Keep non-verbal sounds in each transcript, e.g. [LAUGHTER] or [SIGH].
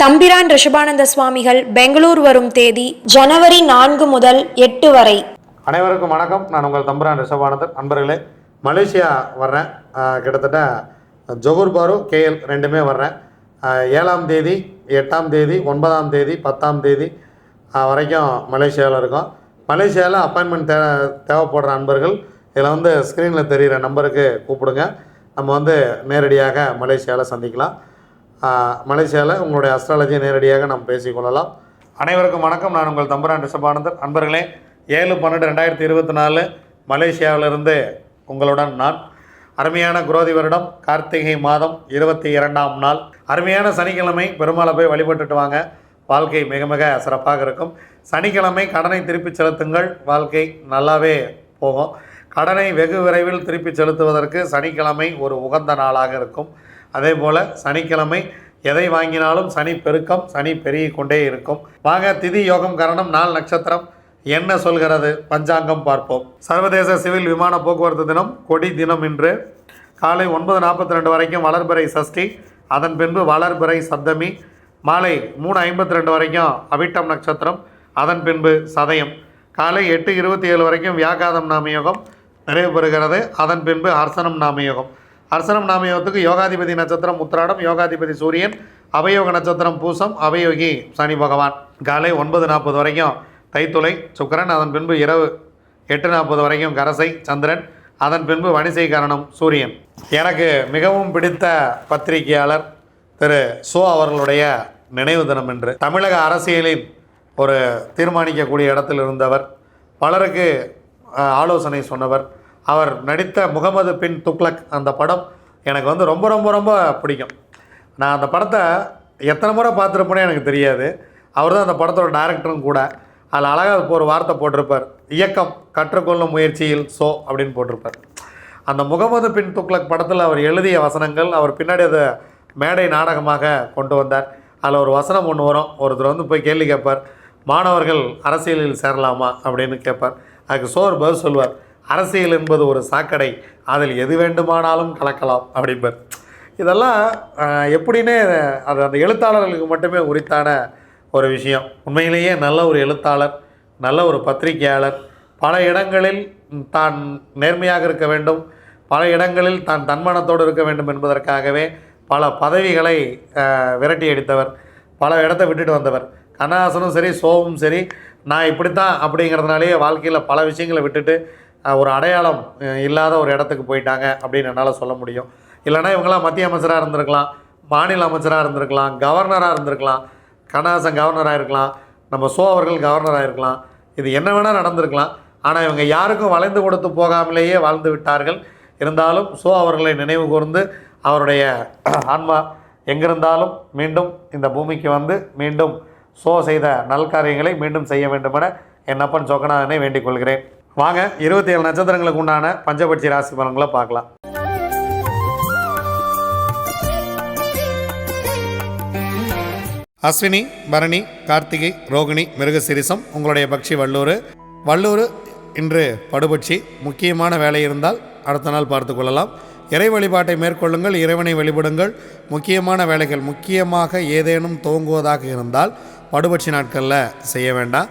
தம்பிரான் ரிஷபானந்த சுவாமிகள் பெங்களூர் வரும் தேதி ஜனவரி நான்கு முதல் எட்டு வரை. அனைவருக்கும் வணக்கம். நான் உங்கள் தம்பிரான் ரிஷபானந்தன். நண்பர்களே மலேசியா வர்றேன். கிட்டத்தட்ட ஜொகூர் பாரு கேஎல் ரெண்டுமே வர்றேன். ஏழாம் தேதி எட்டாம் தேதி ஒன்பதாம் தேதி பத்தாம் தேதி வரைக்கும் மலேசியாவில் இருக்கோம். மலேசியாவில் அப்பாயின்மெண்ட் தே தேவைப்படுற நண்பர்கள் இதில் வந்து ஸ்க்ரீனில் தெரிகிற நம்பருக்கு கூப்பிடுங்க. நம்ம வந்து நேரடியாக மலேசியாவில் சந்திக்கலாம். மலேசியாவில் உங்களுடைய அஸ்ட்ராலஜியை நேரடியாக நாம் பேசிக்கொள்ளலாம் அனைவருக்கும் வணக்கம். நான் உங்கள் தம்பரான் ரிஷபானந்தர். நண்பர்களே ஏழு பன்னெண்டு ரெண்டாயிரத்தி இருபத்தி நாலு மலேசியாவிலிருந்து உங்களுடன் நான். அருமையான குரோதி வருடம் கார்த்திகை மாதம் இருபத்தி இரண்டாம் நாள். அருமையான சனிக்கிழமை பெருமாளை போய் வழிபட்டுட்டு வாங்க. வாழ்க்கை மிக மிக சிறப்பாக இருக்கும். சனிக்கிழமை கடனை திருப்பி செலுத்துங்கள். வாழ்க்கை நல்லாவே போகும். கடனை வெகு விரைவில் திருப்பி செலுத்துவதற்கு சனிக்கிழமை ஒரு உகந்த நாளாக இருக்கும். அதே போல் சனிக்கிழமை எதை வாங்கினாலும் சனி பெருக்கம் சனி பெருகிக் கொண்டே இருக்கும். வாங்க திதி யோகம் கரணம் நாள் நட்சத்திரம். என்ன சொல்கிறது? பஞ்சாங்கம் பார்ப்போம். சர்வதேச சிவில் விமான போக்குவரத்து தினம் கொடி தினம் இன்று. காலை ஒன்பது நாற்பத்தி ரெண்டு வரைக்கும் வளர்பிறை சஷ்டி அதன் பின்பு வளர்பிறை சப்தமி. மாலை மூணு ஐம்பத்தி ரெண்டு வரைக்கும் அவிட்டம் நட்சத்திரம் அதன் பின்பு சதயம். காலை எட்டு இருபத்தி ஏழு வரைக்கும் வியாகாதம் நாமயோகம் நிறைவு பெறுகிறது அதன் பின்பு ஹர்சனம் நாமயோகம். அர்சனம் நாமயோகத்துக்கு யோகாதிபதி நட்சத்திரம் உத்திராடம் யோகாதிபதி சூரியன் அவயோக நட்சத்திரம் பூசம் அவயோகி சனி பகவான். காலை ஒன்பது நாற்பது வரைக்கும் தைத்துளை சுக்கிரன் அதன் பின்பு இரவு எட்டு நாற்பது வரைக்கும் கரசை சந்திரன் அதன் பின்பு வணிசை காரணம் சூரியன். எனக்கு மிகவும் பிடித்த பத்திரிகையாளர் திரு சோ அவர்களுடைய நினைவு தினம் என்று தமிழக அரசியலின் ஒரு தீர்மானிக்கக்கூடிய இடத்தில் இருந்தவர் பலருக்கு ஆலோசனை சொன்னவர் அவர் நடித்த முகமது பின் துக்ளக் அந்த படம் எனக்கு வந்து ரொம்ப ரொம்ப ரொம்ப பிடிக்கும். நான் அந்த படத்தை எத்தனை முறை பார்த்துருப்பேனே எனக்கு தெரியாது. அவர் தான் அந்த படத்தோட டேரக்டரும் கூட. அதில் அழகாக ஒரு வார்த்தை போட்டிருப்பார். இயக்கம் கற்றுக்கொள்ளும் முயற்சியில் சோ அப்படின்னு போட்டிருப்பார். அந்த முகமது பின் துக்ளக் படத்தில் அவர் எழுதிய வசனங்கள் அவர் பின்னாடி அதை மேடை நாடகமாக கொண்டு வந்தார். அதில் ஒரு வசனம் ஒன்று வரும். ஒருத்தர் வந்து போய் கேள்வி கேட்பார். மாணவர்கள் அரசியலில் சேரலாமா அப்படின்னு கேட்பார். அதுக்கு சோர் பதில் சொல்வார் அரசியல் என்பது ஒரு சாக்கடை. அதில் எது வேண்டுமானாலும் கலக்கலாம் அப்படிம்பர். இதெல்லாம் ஆஹ், எப்படின்னு அது அந்த எழுத்தாளர்களுக்கு மட்டுமே உரித்தான ஒரு விஷயம். உண்மையிலேயே நல்ல ஒரு எழுத்தாளர் நல்ல ஒரு பத்திரிகையாளர். பல இடங்களில் தான் நேர்மையாக இருக்க வேண்டும். பல இடங்களில் தான் தன்மானத்தோடு இருக்க வேண்டும் என்பதற்காகவே பல பதவிகளை விரட்டி அடித்தவர். பல இடத்த விட்டுட்டு வந்தவர். கண்ணாசனும் சரி சோவும் சரி நான் இப்படித்தான் அப்படிங்கிறதுனாலேயே வாழ்க்கையில் பல விஷயங்களை விட்டுட்டு ஒரு அடையாளம் இல்லாத ஒரு இடத்துக்கு போயிட்டாங்க அப்படின்னு என்னால் சொல்ல முடியும். இல்லைனா இவங்களாம் மத்திய அமைச்சராக இருந்திருக்கலாம் மாநில அமைச்சராக இருந்திருக்கலாம் கவர்னராக இருந்திருக்கலாம் கண்ணாசன் கவர்னராக இருக்கலாம் நம்ம சோ அவர்கள் கவர்னராக இருக்கலாம். இது என்ன வேணால் நடந்திருக்கலாம். ஆனால் இவங்க யாருக்கும் வளைந்து கொடுத்து போகாமலேயே வாழ்ந்து விட்டார்கள். இருந்தாலும் சோ அவர்களை நினைவு கூர்ந்து அவருடைய [CLEARS THROAT] ஆன்மா எங்கிருந்தாலும் மீண்டும் இந்த பூமிக்கு வந்து மீண்டும் சோ செய்த நல்காரியங்களை மீண்டும் செய்ய வேண்டுமென என் அப்பன் சொக்கனாதனை வேண்டிக் கொள்கிறேன். வாங்க இருபத்தி ஏழு நட்சத்திரங்களுக்கு உண்டான பஞ்சபட்சி ராசி பலன்களை பார்க்கலாம். அஸ்வினி பரணி கார்த்திகை ரோகிணி மிருகசிரிசம் உங்களுடைய பக்ஷி வள்ளூர் வள்ளூர் இன்று படுபட்சி முக்கியமான வேலை இருந்தால் அடுத்த நாள் பார்த்து கொள்ளலாம். இறை வழிபாட்டை மேற்கொள்ளுங்கள் இறைவனை வழிபடுங்கள். முக்கியமான வேலைகள் முக்கியமாக ஏதேனும் துவங்குவதாக இருந்தால் படுபட்சி நாட்களில் செய்ய வேண்டாம்.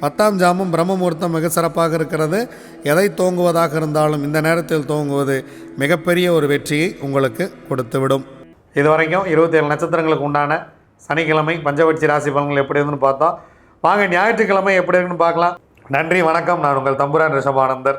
பத்தாம் ஜாமம் பிரம்ம முகூர்த்தம் மிக சிறப்பாக இருக்கிறது. எதை தோங்குவதாக இருந்தாலும் இந்த நேரத்தில் தோங்குவது மிகப்பெரிய ஒரு வெற்றியை உங்களுக்கு கொடுத்துவிடும். இதுவரைக்கும் இருபத்தேழு நட்சத்திரங்களுக்கு உண்டான சனிக்கிழமை பஞ்சவட்சி ராசி பலன்கள் எப்படி இருந்துன்னு பார்த்தோம் வாங்க ஞாயிற்றுக்கிழமை எப்படி இருக்குன்னு பார்க்கலாம். நன்றி வணக்கம். நான் உங்கள் தம்புரான் ரிஷபானந்தர்.